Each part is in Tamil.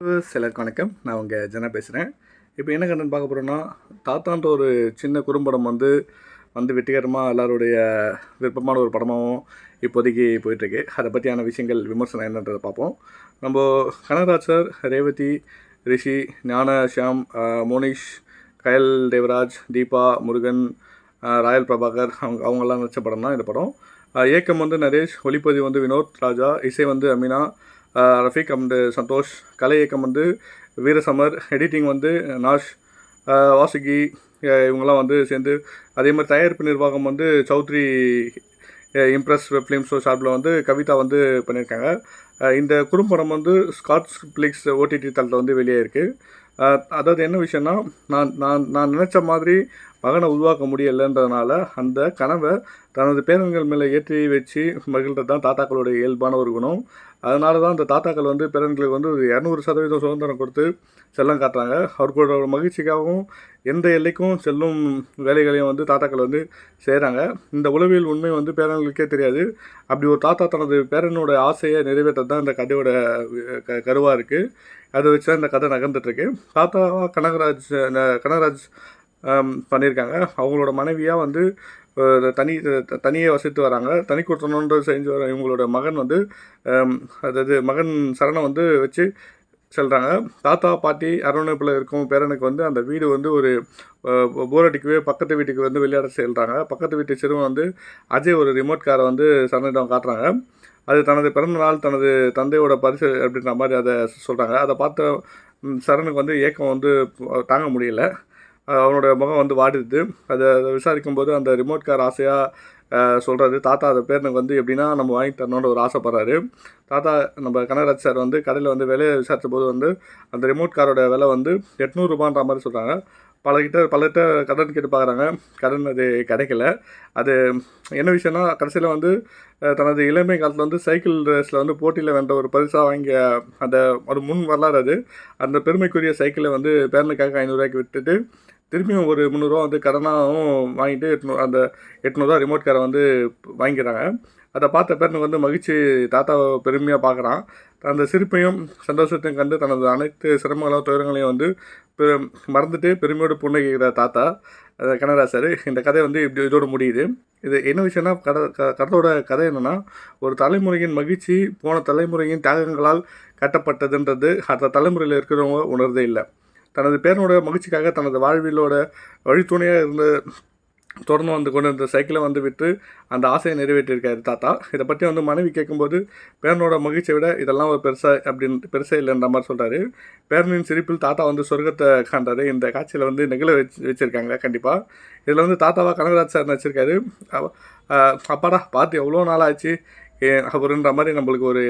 சிலருக்கு வணக்கம். நான் உங்கள் ஜன பேசுகிறேன் இப்போ என்ன கண்டென்ட் பார்க்க போகிறோன்னா தாத்தான்ற ஒரு சின்ன குறும்படம் வந்து வந்து வெற்றிகரமாக எல்லாருடைய விருப்பமான ஒரு படமாகவும் இப்போதைக்கு போயிட்டுருக்கு. அதை பற்றியான விஷயங்கள் விமர்சனம் என்னன்றதை பார்ப்போம். நம்ம கனகராஜர் ரேவதி ரிஷி ஞான ஷியாம் மோனிஷ் கயல் தேவராஜ் தீபா முருகன் ராயல் பிரபாகர் அவங்க அவங்கெல்லாம் நடித்த படம் தான் இந்த படம். இயக்கம் வந்து நரேஷ் ஒளிப்பதிவு வந்து வினோத் ராஜா இசை வந்து அமினா ரஃபீக் அண்ட் சந்தோஷ். கலை இயக்கம் வந்து வீரசமர் எடிட்டிங் வந்து நாஷ் வாசுகி இவங்கெல்லாம் வந்து சேர்ந்து அதே மாதிரி தயாரிப்பு நிர்வாகம் வந்து சௌத்ரி இம்ப்ரெஸ் வெப் ஷோ ஷாப்பில் வந்து கவிதா வந்து பண்ணியிருக்காங்க. இந்த குறும்படம் வந்து ஸ்காட்ஸ் பிளிக்ஸ் ஓடிடி தளத்தில் வந்து வெளியே இருக்குது அதாவது என்ன விஷயம்னா நான் நான் நான் நினச்ச மாதிரி மகனை உருவாக்க முடியலைன்றதுனால அந்த கனவை தனது பேரன்கள் மேலே ஏற்றி வச்சு மகிழ்ந்தது தான் தாத்தாக்களுடைய இயல்பான ஒரு குணம். அதனால தான் அந்த தாத்தாக்கள் வந்து பேரன்களுக்கு வந்து ஒரு இரநூறு சதவீதம் சுதந்திரம் கொடுத்து செல்லம் காட்டுறாங்க. அவர்களோட மகிழ்ச்சிக்காகவும் எந்த எல்லைக்கும் செல்லும் வேலைகளையும் வந்து தாத்தாக்கள் வந்து செய்கிறாங்க இந்த உளவியல் உண்மை வந்து பேரன்களுக்கே தெரியாது. அப்படி ஒரு தாத்தா தனது பேரனோட ஆசையை நிறைவேற்றது தான் இந்த கதையோட க கருவாக இருக்குது அதை வச்சு தான் இந்த கதை நகர்ந்துட்டுருக்கு. தாத்தாவா கனகராஜ் கனகராஜ் பண்ணியிருக்காங்க. அவங்களோட மனைவியாக வந்து தனி த- தனியே வசித்து வராங்க. தனி கொடுத்தணுன்ற செஞ்சு வர இவங்களோட மகன் வந்து அதாவது மகன் சரணை வந்து வச்சு செல்கிறாங்க தாத்தா பாட்டி அரவணைப்பில் இருக்கும் பேரனுக்கு வந்து அந்த வீடு வந்து ஒரு போர் பக்கத்து வீட்டுக்கு வந்து விளையாட செல்கிறாங்க பக்கத்து வீட்டு சிறுவன் வந்து அஜய் ஒரு ரிமோட் காரை வந்து சரணிடம் காட்டுறாங்க. அது தனது பிறந்த நாள் தனது தந்தையோட பரிசு அப்படின்ற மாதிரி அதை சொல்கிறாங்க அதை பார்த்த சரணுக்கு வந்து ஏக்கம் வந்து தாங்க முடியல. அவனோட முகம் வந்து வாடிடுது. அதை விசாரிக்கும் போது அந்த ரிமோட் கார் ஆசையாக சொல்கிறாரு தாத்தா அதை பேருனுக்கு வந்து எப்படின்னா நம்ம வாங்கி தரணுன்ற ஒரு ஆசைப்படுறாரு. தாத்தா நம்ம கனகராஜ் சார் வந்து கடையில் வந்து விலையை விசாரித்த போது வந்து அந்த ரிமோட் காரோட விலை வந்து எட்நூறுபான்ற மாதிரி சொல்கிறாங்க பலகிட்ட பலர்கிட்ட கடன் கேட்டு பார்க்குறாங்க கடன் அது கிடைக்கல. அது என்ன விஷயம்னா கடைசியில் வந்து தனது இளமை காலத்தில் வந்து சைக்கிள் ரேஸில் வந்து போட்டியில் வென்ற ஒரு பரிசாக வாங்கிய அந்த ஒரு முன் வரலாறு அது. அந்த பெருமைக்குரிய சைக்கிளை வந்து பேரனுக்காக ஐநூறுரூவாய்க்கு விட்டுட்டு திரும்பியும் ஒரு முந்நூறுரூவா வந்து கடனாகவும் வாங்கிட்டு எட்நூ அந்த எட்நூறுரூவா ரிமோட் காரை வந்து வாங்கிக்கிறாங்க. அதை பார்த்த பேரனுக்கு வந்து மகிழ்ச்சி. தாத்தாவை பெருமையாக பார்க்குறான். அந்த சிரிப்பையும் சந்தோஷத்தையும் கண்டு தனது அனைத்து சிரமங்களும் துயரங்களையும் வந்து பெ- மறந்துட்டு பெருமையோடு புன்னகைக்கிற தாத்தா அஹ் சார் இந்த கதை வந்து இப்படி இதோடு முடியுது. இது என்ன விஷயம்னா கதை க கதையோட கதை என்னென்னா ஒரு தலைமுறையின் மகிழ்ச்சி போன தலைமுறையின் தியாகங்களால் கட்டப்பட்டதுன்றது அடுத்த தலைமுறையில் இருக்கிறவங்க உணர்தே இல்லை. தனது பேரனோட மகிழ்ச்சிக்காக தனது வாழ்விலோட வழித்துணையாக இருந்த தொடர்ந்து வந்து கொண்டு இருந்த சைக்கிளை வந்து விட்டு அந்த ஆசையை நிறைவேற்றியிருக்காரு தாத்தா. இதை பற்றி வந்து மனைவி கேட்கும்போது பேரனோட மகிழ்ச்சியை விட இதெல்லாம் ஒரு பெருசாக அப்படின்னு பெருசாக இல்லைன்ற மாதிரி சொல்கிறாரு பேரனின் சிரிப்பில் தாத்தா வந்து சொர்க்கத்தை காண்றாரு. இந்த காட்சியில் வந்து நெகிழ வச்சு வச்சுருக்காங்க கண்டிப்பாக இதில் வந்து தாத்தாவாக கனகராஜ் சார் நடிச்சிருக்காரு அப்பாடா பார்த்து எவ்வளோ நாள் ஆச்சு? அவருன்ற மாதிரி நம்மளுக்கு ஒரு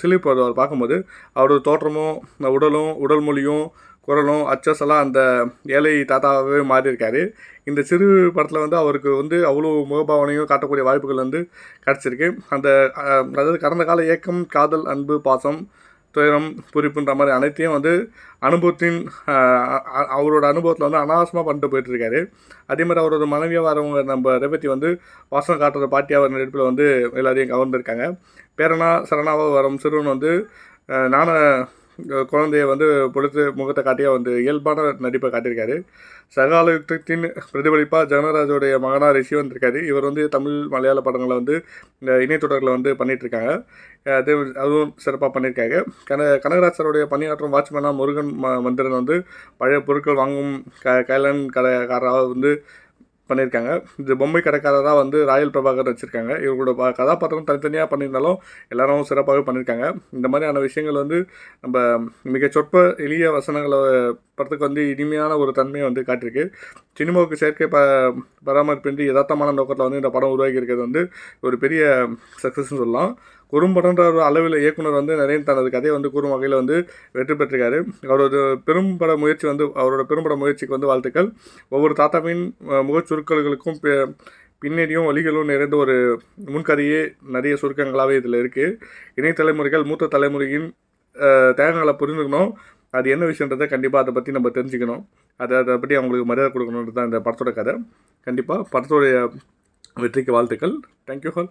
சிலிப்பு அவர் பார்க்கும்போது. அவரோட தோற்றமும் உடலும் உடல் மொழியும் குரலும் அச்சஸெல்லாம் அந்த ஏழை தாத்தாவே மாறியிருக்காரு. இந்த சிறு படத்தில் வந்து அவருக்கு வந்து அவ்வளோ முகபாவனையும் காட்டக்கூடிய வாய்ப்புகள் வந்து கிடச்சிருக்கு. அந்த அதாவது கடந்த கால ஏக்கம் காதல் அன்பு பாசம் துயரம் புரிப்புன்ற மாதிரி அனைத்தையும் வந்து அனுபவத்தின் அவரோட அனுபவத்தில் வந்து அனாவசமாக பண்ணிட்டு போயிட்டுருக்காரு. அதே மாதிரி அவரோட மனைவியாக வரவங்க நம்ம ரேவதி வந்து வாசம் காட்டுற பாட்டியாக நடிப்பில் வந்து எல்லாரையும் கவர்ந்துருக்காங்க. பேரனா சரணாவாக வரும் சிறுவன் வந்து நான குழந்தைய வந்து பொழுது முகத்தை காட்டிய வந்து இயல்பான நடிப்பை காட்டியிருக்காரு. சகாலயுத்தத்தின் பிரதிபலிப்பாக ஜனராஜோடைய மகனாக ரிஷி வந்திருக்காரு. இவர் வந்து தமிழ் மலையாள படங்களை வந்து இந்த இணையத்தொடர்களை வந்து பண்ணிகிட்ருக்காங்க இருக்காங்க அது அதுவும் சிறப்பாக பண்ணியிருக்காங்க கன கனகராஜ் சாருடைய பணியாற்றும் வாட்ச்மேனாக முருகன் ம மந்திரன் வந்து பழைய பொருட்கள் வாங்கும் க கைலன் கடைக்காரராக வந்து பண்ணியிருக்காங்க. இந்த பொம்மை கடைக்காரராக வந்து ராயல் பிரபாகர் வச்சுருக்காங்க. இவர்களோட கதாபாத்திரம் தனித்தனியாக பண்ணியிருந்தாலும் எல்லாரும் சிறப்பாகவே பண்ணியிருக்காங்க. இந்த மாதிரியான விஷயங்கள் வந்து நம்ம மிக சொற்ப எளிய வசனங்களை படத்துக்கு வந்து இனிமையான ஒரு தன்மையை வந்து காட்டியிருக்கு. சினிமாவுக்கு செயற்கை ப பராமரிப்பின்றி யதார்த்தமான நோக்கத்தில் வந்து இந்த படம் உருவாக்கி இருக்கிறது வந்து ஒரு பெரிய சக்ஸஸ்னு சொல்லலாம். குறும்படன்ற ஒரு அளவில் இயக்குனர் வந்து நிறைய தனது கதையை வந்து கூறும் வகையில் வந்து வெற்றி பெற்றிருக்காரு. அவரோட பெரும்பட முயற்சி வந்து அவரோட பெரும்பட முயற்சிக்கு வந்து வாழ்த்துக்கள். ஒவ்வொரு தாத்தாவின் முகச்சுருக்கல்களுக்கும் பின்னணியும் வழிகளும் நிறைந்த ஒரு முன்கதையே நிறைய சுருக்கங்களாகவே இதில் இருக்குது இணைய தலைமுறைகள் மூத்த தலைமுறையின் தேகங்களை புரிஞ்சுக்கணும் அது என்ன விஷயன்றதை கண்டிப்பாக அதை பற்றி நம்ம தெரிஞ்சுக்கணும். அதை அதை பற்றி அவங்களுக்கு மரியாதை கொடுக்கணுன்றது தான் இந்த படத்தோட கதை. கண்டிப்பாக படத்தோடைய வெற்றிக்கு வாழ்த்துக்கள். Thank you hall